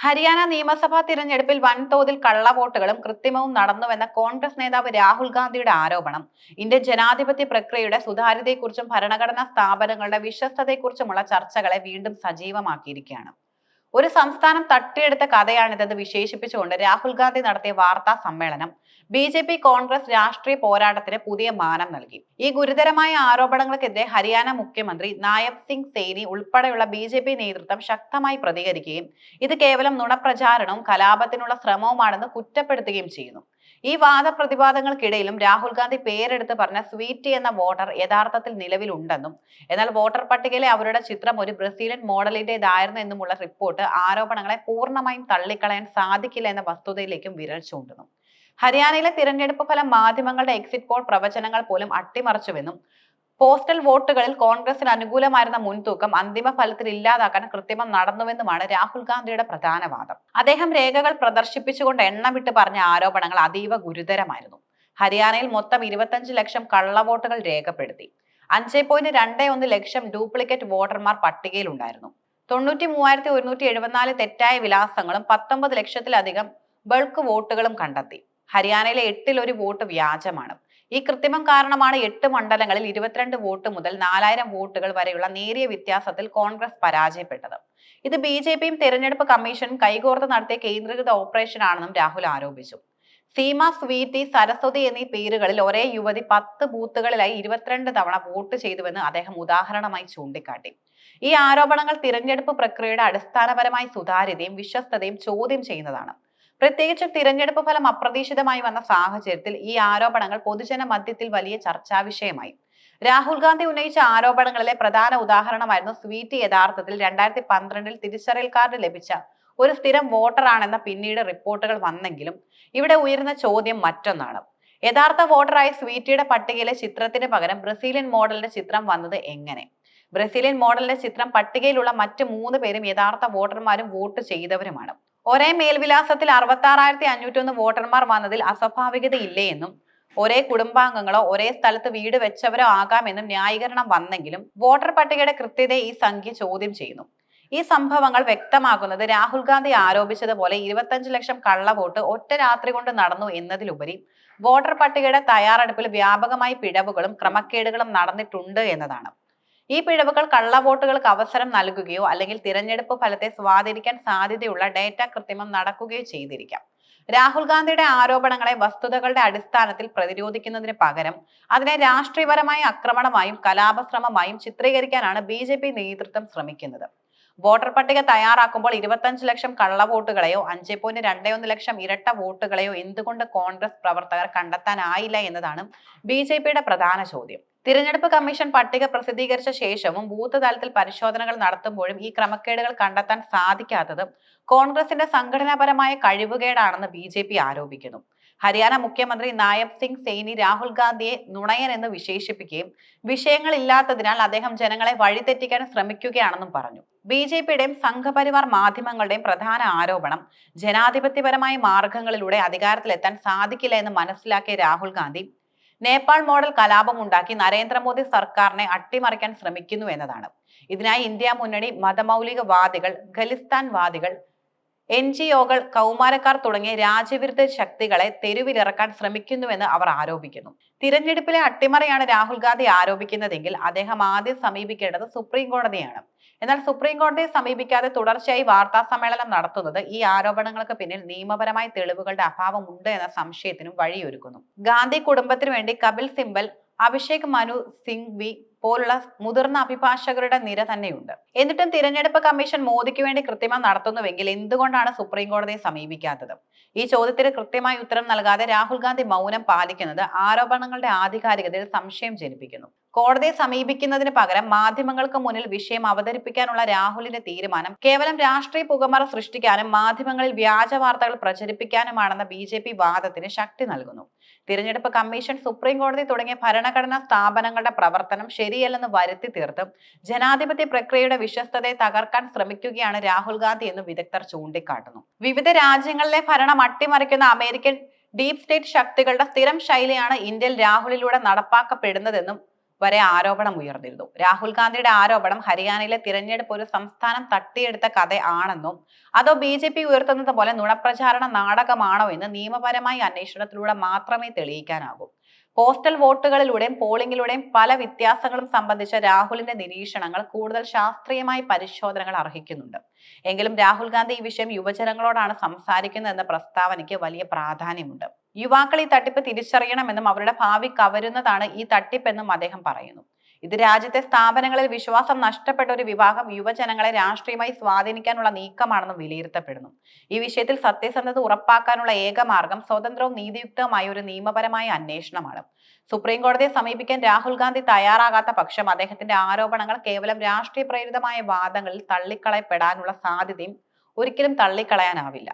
ഹരിയാന നിയമസഭാ തിരഞ്ഞെടുപ്പിൽ വൻതോതിൽ കള്ളവോട്ടുകളും കൃത്രിമവും നടന്നുവെന്ന കോൺഗ്രസ് നേതാവ് രാഹുൽ ഗാന്ധിയുടെ ആരോപണം. ഇന്ത്യൻ ജനാധിപത്യ പ്രക്രിയയുടെ സുതാര്യതയെക്കുറിച്ചും ഭരണഘടനാ സ്ഥാപനങ്ങളുടെ വിശ്വസ്തതയെക്കുറിച്ചുമുള്ള ചർച്ചകളെ വീണ്ടും സജീവമാക്കിയിരിക്കുകയാണ്. ഒരു സംസ്ഥാനം തട്ടിയെടുത്ത കഥയാണിതെന്ന് വിശേഷിപ്പിച്ചുകൊണ്ട് രാഹുൽ ഗാന്ധി നടത്തിയ വാർത്താ സമ്മേളനം ബി ജെ പി കോൺഗ്രസ് രാഷ്ട്രീയ പോരാട്ടത്തിന് പുതിയ മാനം നൽകി. ഈ ഗുരുതരമായ ആരോപണങ്ങൾക്കെതിരെ ഹരിയാന മുഖ്യമന്ത്രി നായബ് സിംഗ് സേനി ഉൾപ്പെടെയുള്ള ബി ജെ പി നേതൃത്വം ശക്തമായി പ്രതികരിക്കുകയും ഇത് കേവലം നുണപ്രചാരണവും കലാപത്തിനുള്ള ശ്രമവുമാണെന്ന് കുറ്റപ്പെടുത്തുകയും ചെയ്യുന്നു. ഈ വാദപ്രതിവാദങ്ങൾക്കിടയിലും രാഹുൽ ഗാന്ധി പേരെടുത്ത് പറഞ്ഞ സ്വീറ്റി എന്ന വോട്ടർ യഥാർത്ഥത്തിൽ നിലവിലുണ്ടെന്നും എന്നാൽ വോട്ടർ പട്ടികയിലെ അവരുടെ ചിത്രം ഒരു ബ്രസീലിയൻ മോഡലിന്റേതായിരുന്നു എന്നുമുള്ള റിപ്പോർട്ട് ആരോപണങ്ങളെ പൂർണമായും തള്ളിക്കളയാൻ സാധിക്കില്ല എന്ന വസ്തുതയിലേക്കും വിരൽ ചൂണ്ടുന്നു. ഹരിയാനയിലെ തിരഞ്ഞെടുപ്പ് ഫലം മാധ്യമങ്ങളുടെ എക്സിറ്റ് പോൾ പ്രവചനങ്ങൾ പോലും അട്ടിമറിച്ചുവെന്നും പോസ്റ്റൽ വോട്ടുകളിൽ കോൺഗ്രസിന് അനുകൂലമായിരുന്ന മുൻതൂക്കം അന്തിമ ഫലത്തിൽ ഇല്ലാതാക്കാൻ കൃത്രിമം നടന്നുവെന്നുമാണ് രാഹുൽ ഗാന്ധിയുടെ പ്രധാന വാദം അദ്ദേഹം രേഖകൾ പ്രദർശിപ്പിച്ചുകൊണ്ട് എണ്ണമിട്ട് പറഞ്ഞ ആരോപണങ്ങൾ അതീവ ഗുരുതരമായിരുന്നു. ഹരിയാനയിൽ മൊത്തം ഇരുപത്തഞ്ച് ലക്ഷം കള്ളവോട്ടുകൾ രേഖപ്പെടുത്തി. അഞ്ച് പോയിന്റ് രണ്ട് ഒന്ന് ലക്ഷം ഡ്യൂപ്ലിക്കേറ്റ് വോട്ടർമാർ പട്ടികയിലുണ്ടായിരുന്നു. തൊണ്ണൂറ്റി മൂവായിരത്തി ഒരുന്നൂറ്റി എഴുപത്തിനാല് തെറ്റായ വിലാസങ്ങളും പത്തൊമ്പത് ലക്ഷത്തിലധികം ബൾക്ക് വോട്ടുകളും കണ്ടെത്തി. ഹരിയാനയിലെ എട്ടിൽ ഒരു വോട്ട് വ്യാജമാണ്. ഈ കൃത്രിമം കാരണമാണ് എട്ട് മണ്ഡലങ്ങളിൽ ഇരുപത്തിരണ്ട് വോട്ട് മുതൽ നാലായിരം വോട്ടുകൾ വരെയുള്ള നേരിയ വ്യത്യാസത്തിൽ കോൺഗ്രസ് പരാജയപ്പെട്ടത്. ഇത് ബി ജെ പിയും തെരഞ്ഞെടുപ്പ് കമ്മീഷനും കൈകോർത്ത് നടത്തിയ കേന്ദ്രീകൃത ഓപ്പറേഷൻ ആണെന്നും രാഹുൽ ആരോപിച്ചു. സീമ സ്വീറ്റി സരസ്വതി എന്നീ പേരുകളിൽ ഒരേ യുവതി പത്ത് ബൂത്തുകളിലായി ഇരുപത്തിരണ്ട് തവണ വോട്ട് ചെയ്തുവെന്ന് അദ്ദേഹം ഉദാഹരണമായി ചൂണ്ടിക്കാട്ടി. ഈ ആരോപണങ്ങൾ തിരഞ്ഞെടുപ്പ് പ്രക്രിയയുടെ അടിസ്ഥാനപരമായ സുതാര്യതയും വിശ്വസ്തതയും ചോദ്യം ചെയ്യുന്നതാണ്. പ്രത്യേകിച്ച് തിരഞ്ഞെടുപ്പ് ഫലം അപ്രതീക്ഷിതമായി വന്ന സാഹചര്യത്തിൽ ഈ ആരോപണങ്ങൾ പൊതുജന മധ്യത്തിൽ വലിയ ചർച്ചാ വിഷയമായി. രാഹുൽ ഗാന്ധി ഉന്നയിച്ച ആരോപണങ്ങളിലെ പ്രധാന ഉദാഹരണമായിരുന്നു സ്വീറ്റ് യഥാർത്ഥത്തിൽ രണ്ടായിരത്തി പന്ത്രണ്ടിൽ തിരിച്ചറിയൽ കാർഡ് ലഭിച്ച ഒരു സ്ഥിരം വോട്ടറാണെന്ന പിന്നീട് റിപ്പോർട്ടുകൾ വന്നെങ്കിലും ഇവിടെ ഉയരുന്ന ചോദ്യം മറ്റൊന്നാണ്. യഥാർത്ഥ വോട്ടറായ സ്വീറ്റിയുടെ പട്ടികയിലെ ചിത്രത്തിന് പകരം ബ്രസീലിയൻ മോഡലിന്റെ ചിത്രം വന്നത് എങ്ങനെ? ബ്രസീലിയൻ മോഡലിന്റെ ചിത്രം പട്ടികയിലുള്ള മറ്റ് മൂന്ന് പേരും യഥാർത്ഥ വോട്ടർമാരും വോട്ട് ചെയ്തവരുമാണ്. ഒരേ മേൽവിലാസത്തിൽ അറുപത്തി ആറായിരത്തി അഞ്ഞൂറ്റൊന്ന് വോട്ടർമാർ വന്നതിൽ അസ്വാഭാവികതയില്ലേ എന്നും ഒരേ കുടുംബാംഗങ്ങളോ ഒരേ സ്ഥലത്ത് വീട് വെച്ചവരോ ആകാമെന്നും ന്യായീകരണം വന്നെങ്കിലും വോട്ടർ പട്ടികയുടെ കൃത്യതയെ ഈ സംഖ്യ ചോദ്യം ചെയ്യുന്നു. ഈ സംഭവങ്ങൾ വ്യക്തമാക്കുന്നത് രാഹുൽ ഗാന്ധി ആരോപിച്ചതുപോലെ ഇരുപത്തഞ്ച് ലക്ഷം കള്ളവോട്ട് ഒറ്റ രാത്രി കൊണ്ട് നടന്നു എന്നതിലുപരി വോട്ടർ പട്ടികയുടെ തയ്യാറെടുപ്പിൽ വ്യാപകമായി പിഴവുകളും ക്രമക്കേടുകളും നടന്നിട്ടുണ്ട് എന്നതാണ്. ഈ പിഴവുകൾ കള്ളവോട്ടുകൾക്ക് അവസരം നൽകുകയോ അല്ലെങ്കിൽ തിരഞ്ഞെടുപ്പ് ഫലത്തെ സ്വാധീനിക്കാൻ സാധ്യതയുള്ള ഡേറ്റ കൃത്രിമം നടക്കുകയോ ചെയ്തിരിക്കാം. രാഹുൽ ഗാന്ധിയുടെ ആരോപണങ്ങളെ വസ്തുതകളുടെ അടിസ്ഥാനത്തിൽ പ്രതിരോധിക്കുന്നതിന് പകരം അതിനെ രാഷ്ട്രീയപരമായ ആക്രമണമായും കലാപശ്രമമായും ചിത്രീകരിക്കാനാണ് ബി ജെ പി നേതൃത്വം ശ്രമിക്കുന്നത്. വോട്ടർ പട്ടിക തയ്യാറാക്കുമ്പോൾ ഇരുപത്തഞ്ച് ലക്ഷം കള്ളവോട്ടുകളെയോ അഞ്ച് പോയിന്റ് രണ്ട് ഒന്ന് ലക്ഷം ഇരട്ട വോട്ടുകളെയോ എന്തുകൊണ്ട് കോൺഗ്രസ് പ്രവർത്തകർ കണ്ടെത്താനായില്ല എന്നതാണ് ബി പ്രധാന ചോദ്യം. തിരഞ്ഞെടുപ്പ് കമ്മീഷൻ പട്ടിക പ്രസിദ്ധീകരിച്ച ശേഷവും ബൂത്ത് തലത്തിൽ പരിശോധനകൾ നടത്തുമ്പോഴും ഈ ക്രമക്കേടുകൾ കണ്ടെത്താൻ സാധിക്കാത്തതും കോൺഗ്രസിന്റെ സംഘടനാപരമായ കഴിവുകേടാണെന്ന് ബി ജെ പി ആരോപിക്കുന്നു. ഹരിയാന മുഖ്യമന്ത്രി നായബ് സിംഗ് സെയ്നി രാഹുൽ ഗാന്ധിയെ നുണയൻ എന്ന് വിശേഷിപ്പിക്കുകയും വിഷയങ്ങൾ ഇല്ലാത്തതിനാൽ അദ്ദേഹം ജനങ്ങളെ വഴിതെറ്റിക്കാൻ ശ്രമിക്കുകയാണെന്നും പറഞ്ഞു. ബി ജെ പിയുടെയും സംഘപരിവാർ മാധ്യമങ്ങളുടെയും പ്രധാന ആരോപണം ജനാധിപത്യപരമായ മാർഗങ്ങളിലൂടെ അധികാരത്തിലെത്താൻ സാധിക്കില്ല എന്ന് മനസ്സിലാക്കിയ രാഹുൽ ഗാന്ധി നേപ്പാൾ മോഡൽ കലാപം ഉണ്ടാക്കി നരേന്ദ്രമോദി സർക്കാരിനെ അട്ടിമറിക്കാൻ ശ്രമിക്കുന്നു എന്നതാണ്. ഇതിനായി ഇന്ത്യ മുന്നണി മതമൗലികവാദികൾ ഖലിസ്ഥാൻ വാദികൾ എൻ ജി ഒകൾ കൗമാരക്കാർ തുടങ്ങിയ രാജ്യവിരുദ്ധ ശക്തികളെ തെരുവിലിറക്കാൻ ശ്രമിക്കുന്നുവെന്ന് അവർ ആരോപിക്കുന്നു. തിരഞ്ഞെടുപ്പിലെ അട്ടിമറിയാണ് രാഹുൽ ഗാന്ധി ആരോപിക്കുന്നതെങ്കിൽ അദ്ദേഹം ആദ്യം സമീപിക്കേണ്ടത് സുപ്രീം കോടതിയാണ്. എന്നാൽ സുപ്രീം കോടതിയെ സമീപിക്കാതെ തുടർച്ചയായി വാർത്താ സമ്മേളനം നടത്തുന്നത് ഈ ആരോപണങ്ങൾക്ക് പിന്നിൽ നിയമപരമായ തെളിവുകളുടെ അഭാവമുണ്ട് എന്ന സംശയത്തിനും വഴിയൊരുക്കുന്നു. ഗാന്ധി കുടുംബത്തിനു വേണ്ടി കപിൽ സിംബൽ അഭിഷേക് മനു സിംഗ്വി പോലുള്ള മുതിർന്ന അഭിഭാഷകരുടെ നിര തന്നെയുണ്ട്. എന്നിട്ടും തിരഞ്ഞെടുപ്പ് കമ്മീഷൻ മോദിക്ക് വേണ്ടി കൃത്രിമം നടത്തുന്നുവെങ്കിൽ എന്തുകൊണ്ടാണ് സുപ്രീം കോടതിയെ സമീപിക്കാത്തത്? ഈ ചോദ്യത്തിന് കൃത്യമായി ഉത്തരം നൽകാതെ രാഹുൽ ഗാന്ധി മൗനം പാലിക്കുന്നത് ആരോപണങ്ങളുടെ ആധികാരികതയിൽ സംശയം ജനിപ്പിക്കുന്നു. കോടതിയെ സമീപിക്കുന്നതിന് പകരം മാധ്യമങ്ങൾക്ക് മുന്നിൽ വിഷയം അവതരിപ്പിക്കാനുള്ള രാഹുലിന്റെ തീരുമാനം കേവലം രാഷ്ട്രീയ പുകമറ സൃഷ്ടിക്കാനും മാധ്യമങ്ങളിൽ വ്യാജ വാർത്തകൾ പ്രചരിപ്പിക്കാനുമാണെന്ന ബി ജെ പി വാദത്തിന് ശക്തി നൽകുന്നു. തിരഞ്ഞെടുപ്പ് കമ്മീഷൻ സുപ്രീം കോടതി തുടങ്ങിയ ഭരണഘടനാ സ്ഥാപനങ്ങളുടെ പ്രവർത്തനം ശരിയല്ലെന്ന് വരുത്തി തീർത്തും ജനാധിപത്യ പ്രക്രിയയുടെ വിശ്വസ്തതയെ തകർക്കാൻ ശ്രമിക്കുകയാണ് രാഹുൽ ഗാന്ധി എന്ന് വിദഗ്ധർ ചൂണ്ടിക്കാട്ടുന്നു. വിവിധ രാജ്യങ്ങളിലെ ഭരണം അട്ടിമറിക്കുന്ന അമേരിക്കൻ ഡീപ് സ്റ്റേറ്റ് ശക്തികളുടെ സ്ഥിരം ശൈലിയാണ് ഇന്ത്യയിൽ രാഹുലിലൂടെ നടപ്പാക്കപ്പെടുന്നതെന്നും വരെ ആരോപണം ഉയർന്നിരുന്നു. രാഹുൽ ഗാന്ധിയുടെ ആരോപണം ഹരിയാനയിലെ തിരഞ്ഞെടുപ്പ് ഒരു സംസ്ഥാനം തട്ടിയെടുത്ത കഥ ആണെന്നും അതോ ബി ജെ പി ഉയർത്തുന്നത് പോലെ നുണപ്രചാരണ നാടകമാണോ എന്ന് നിയമപരമായി അന്വേഷണത്തിലൂടെ മാത്രമേ തെളിയിക്കാനാകൂ. പോസ്റ്റൽ വോട്ടുകളിലൂടെയും പോളിംഗിലൂടെയും പല വ്യത്യാസങ്ങളും സംബന്ധിച്ച രാഹുലിന്റെ നിരീക്ഷണങ്ങൾ കൂടുതൽ ശാസ്ത്രീയമായ പരിശോധനകൾ അർഹിക്കുന്നുണ്ട്. എങ്കിലും രാഹുൽ ഗാന്ധി ഈ വിഷയം യുവജനങ്ങളോടാണ് സംസാരിക്കുന്നത് എന്ന പ്രസ്താവനയ്ക്ക് വലിയ പ്രാധാന്യമുണ്ട്. യുവാക്കൾ ഈ തട്ടിപ്പ് തിരിച്ചറിയണമെന്നും അവരുടെ ഭാവി കവരുന്നതാണ് ഈ തട്ടിപ്പെന്നും അദ്ദേഹം പറയുന്നു. ഇത് രാജ്യത്തെ സ്ഥാപനങ്ങളിൽ വിശ്വാസം നഷ്ടപ്പെട്ട ഒരു വിഭാഗം യുവജനങ്ങളെ രാഷ്ട്രീയമായി സ്വാധീനിക്കാനുള്ള നീക്കമാണെന്നും വിലയിരുത്തപ്പെടുന്നു. ഈ വിഷയത്തിൽ സത്യസന്ധത ഉറപ്പാക്കാനുള്ള ഏക മാർഗം സ്വതന്ത്രവും നീതിയുക്തവുമായ ഒരു നിയമപരമായ അന്വേഷണമാണ്. സുപ്രീം കോടതിയെ സമീപിക്കാൻ രാഹുൽ ഗാന്ധി തയ്യാറാകാത്ത പക്ഷം അദ്ദേഹത്തിന്റെ ആരോപണങ്ങൾ കേവലം രാഷ്ട്രീയ പ്രേരിതമായ വാദങ്ങളിൽ തള്ളിക്കളയപ്പെടാനുള്ള സാധ്യതയും ഒരിക്കലും തള്ളിക്കളയാനാവില്ല.